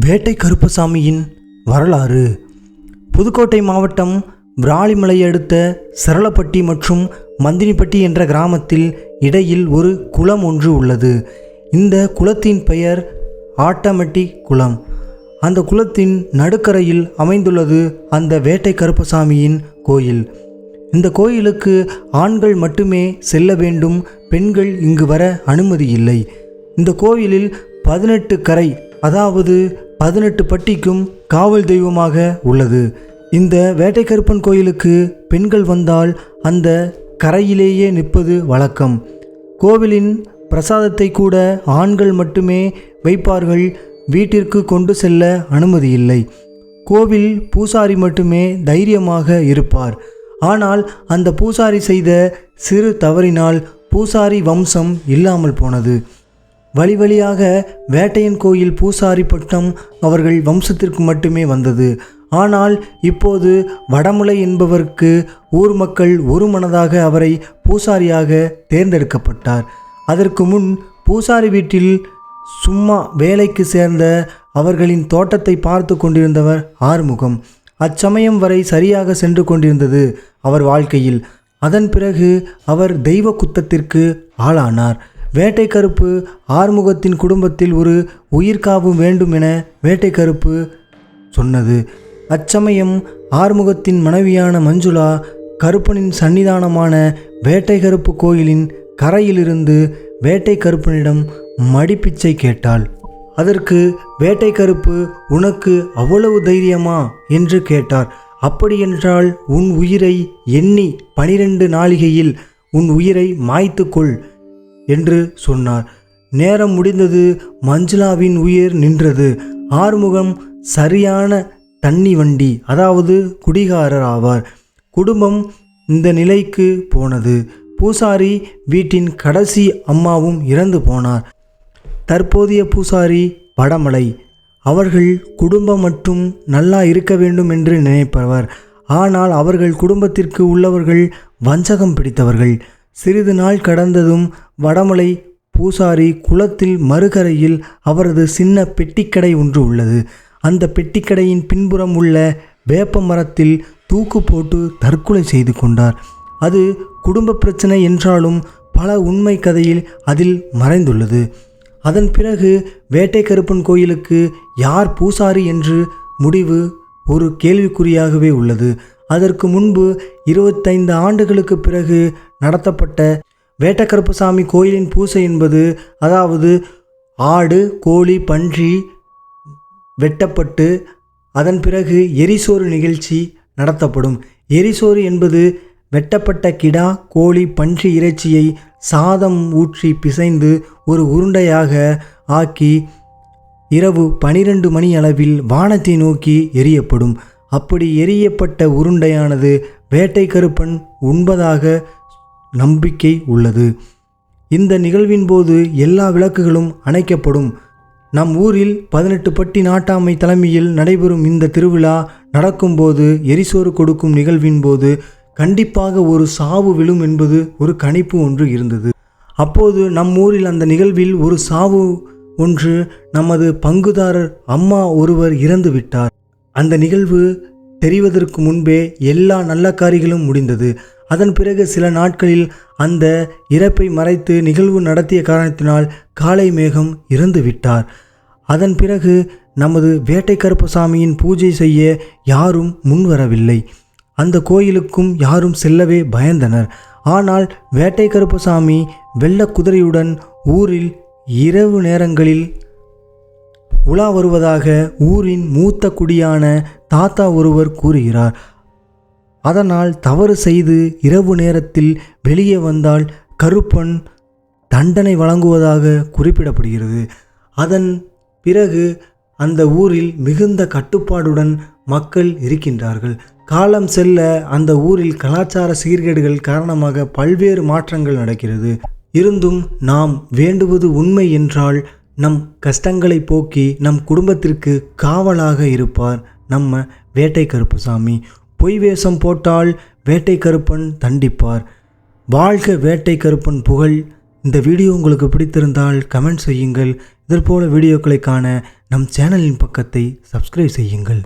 வேட்டை கருப்பசாமியின் வரலாறு. புதுக்கோட்டை மாவட்டம் விராலிமலை அடுத்த சரளப்பட்டி மற்றும் மந்தினிப்பட்டி என்ற கிராமத்தில் இடையில் ஒரு குளம் ஒன்று உள்ளது. இந்த குளத்தின் பெயர் ஆட்டமட்டி குளம். அந்த குளத்தின் நடுக்கரையில் அமைந்துள்ளது அந்த வேட்டை கருப்பசாமியின் கோயில். இந்த கோயிலுக்கு ஆண்கள் மட்டுமே செல்ல வேண்டும் பெண்கள் இங்கு வர அனுமதி இல்லை. இந்த கோயிலில் பதினெட்டு கரை அதாவது பதினெட்டு பட்டிக்கும் காவல் தெய்வமாக உள்ளது. இந்த வேட்டைக்கருப்பன் கோயிலுக்கு பெண்கள் வந்தால் அந்த கரையிலேயே நிற்பது வழக்கம். கோவிலின் பிரசாதத்தை கூட ஆண்கள் மட்டுமே வைப்பார்கள். வீட்டிற்கு கொண்டு செல்ல அனுமதி இல்லை. கோவில் பூசாரி மட்டுமே தைரியமாக இருப்பார். ஆனால் அந்த பூசாரி செய்த சிறு தவறினால் பூசாரி வம்சம் இல்லாமல் போனது. வழி வழியாக வேட்டையன் கோயில் பூசாரி பட்டம் அவர்கள் வம்சத்திற்கு மட்டுமே வந்தது. ஆனால் இப்போது வடமுலை என்பவருக்கு ஊர் மக்கள் ஒரு மனதாக அவரை பூசாரியாக தேர்ந்தெடுக்கப்பட்டார். அதற்கு முன் பூசாரி வீட்டில் சும்மா வேலைக்கு சேர்ந்த அவர்களின் தோட்டத்தை பார்த்து கொண்டிருந்தவர் ஆறுமுகம். அச்சமயம் வரை சரியாக சென்று கொண்டிருந்தது அவர் வாழ்க்கையில். அதன் பிறகு அவர் தெய்வ குத்தத்திற்கு ஆளானார். வேட்டை கருப்பு ஆறுமுகத்தின் குடும்பத்தில் ஒரு உயிர்காவு வேண்டும் என வேட்டை கருப்பு சொன்னது. அச்சமயம் ஆறுமுகத்தின் மனைவியான மஞ்சுளா கருப்பனின் சன்னிதானமான வேட்டை கருப்பு கோயிலின் கரையிலிருந்து வேட்டை கருப்பனிடம் மடிப்பிச்சை கேட்டாள். அதற்கு வேட்டை கருப்பு உனக்கு அவ்வளவு தைரியமா என்று கேட்டார். அப்படியென்றால் உன் உயிரை எண்ணி பனிரெண்டு நாளிகையில் உன் உயிரை மாய்த்துக்கொள். என்று சொன்னார். நேரம் முடிந்தது மஞ்சுளாவின் உயிர் நின்றது. ஆறுமுகம் சரியான தண்ணி வண்டி அதாவது குடிகாரர் ஆவார். குடும்பம் இந்த நிலைக்கு போனது. பூசாரி வீட்டின் கடைசி அம்மாவும் இறந்து போனார். தற்போதைய பூசாரி வடமலை. அவர்கள் குடும்பம் மட்டும் நல்லா இருக்க வேண்டும் என்று நினைப்பவர். ஆனால் அவர்கள் குடும்பத்திற்கு உள்ளவர்கள் வஞ்சகம் பிடித்தவர்கள். சிறிது நாள் கடந்ததும் வடமலை பூசாரி குளத்தில் மறுகரையில் அவரது சின்ன பெட்டிக்கடை ஒன்று உள்ளது. அந்த பெட்டிக்கடையின் பின்புறம் உள்ள வேப்ப மரத்தில் தூக்கு போட்டு தற்கொலை செய்து கொண்டார். அது குடும்ப பிரச்சனை என்றாலும் பல உண்மை கதையில் அதில் மறைந்துள்ளது. அதன் பிறகு வேட்டை கருப்பன் கோயிலுக்கு யார் பூசாரி என்று முடிவு ஒரு கேள்விக்குறியாகவே உள்ளது. அதற்கு முன்பு இருபத்தைந்து ஆண்டுகளுக்கு பிறகு நடத்தப்பட்ட வேட்டக்கருப்புசாமி கோயிலின் பூசை என்பது அதாவது ஆடு கோழி பன்றி வெட்டப்பட்டு அதன் பிறகு எரிசோறு நிகழ்ச்சி நடத்தப்படும். எரிசோறு என்பது வெட்டப்பட்ட கிடா கோழி பன்றி இறைச்சியை சாதம் ஊற்றி பிசைந்து ஒரு உருண்டையாக ஆக்கி இரவு பனிரெண்டு மணி அளவில் வானத்தை நோக்கி எரியப்படும். அப்படி எரியப்பட்ட உருண்டையானது வேட்டை கருப்பன் உண்பதாக நம்பிக்கை உள்ளது. இந்த நிகழ்வின் போது எல்லா விளக்குகளும் அணைக்கப்படும். நம் ஊரில் பதினெட்டு பட்டி நாட்டாமை தலைமையில் நடைபெறும் இந்த திருவிழா நடக்கும்போது எரிசோறு கொடுக்கும் நிகழ்வின் போது கண்டிப்பாக ஒரு சாவு விழும் என்பது ஒரு கணிப்பு ஒன்று இருந்தது. அப்போது நம் ஊரில் அந்த நிகழ்வில் ஒரு சாவு ஒன்று நமது பங்குதாரர் அம்மா ஒருவர் இறந்து விட்டார். அந்த நிகழ்வு தெரிவதற்கு முன்பே எல்லா நல்ல காரியங்களும் முடிந்தது. அதன் பிறகு சில நாட்களில் அந்த இறப்பை மறைத்து நிகழ்வு நடத்திய காரணத்தினால் காளை மேகம் இறந்து விட்டார். அதன் பிறகு நமது வேட்டை கருப்பசாமியின் பூஜை செய்ய யாரும் முன்வரவில்லை அந்த கோயிலுக்கும் யாரும் செல்லவே பயந்தனர். ஆனால் வேட்டை கருப்பசாமி வெள்ள குதிரையுடன் ஊரில் இரவு நேரங்களில் உலா வருவதாக ஊரின் மூத்த குடியான தாத்தா ஒருவர் கூறுகிறார். அதனால் தவறு செய்து இரவு நேரத்தில் வெளியே வந்தால் கருப்பன் தண்டனை வழங்குவதாக குறிப்பிடப்படுகிறது. அதன் பிறகு அந்த ஊரில் மிகுந்த கட்டுப்பாடுடன் மக்கள் இருக்கின்றார்கள். காலம் செல்ல அந்த ஊரில் கலாச்சார சீர்கேடுகள் காரணமாக பல்வேறு மாற்றங்கள் நடக்கிறது. இருந்தும் நாம் வேண்டுவது உண்மை என்றால் நம் கஷ்டங்களை போக்கி நம் குடும்பத்திற்கு காவலாக இருப்பார் நம்ம வேட்டை கருப்புசாமி பொய் வேஷம் போட்டால் வேட்டை கருப்பன் தண்டிப்பார். வாழ்க வேட்டை கருப்பன் புகழ். இந்த வீடியோ உங்களுக்கு பிடித்திருந்தால் கமெண்ட் செய்யுங்கள். இதற்போல வீடியோக்களை காண நம் சேனலின் பக்கத்தை சப்ஸ்கிரைப் செய்யுங்கள்.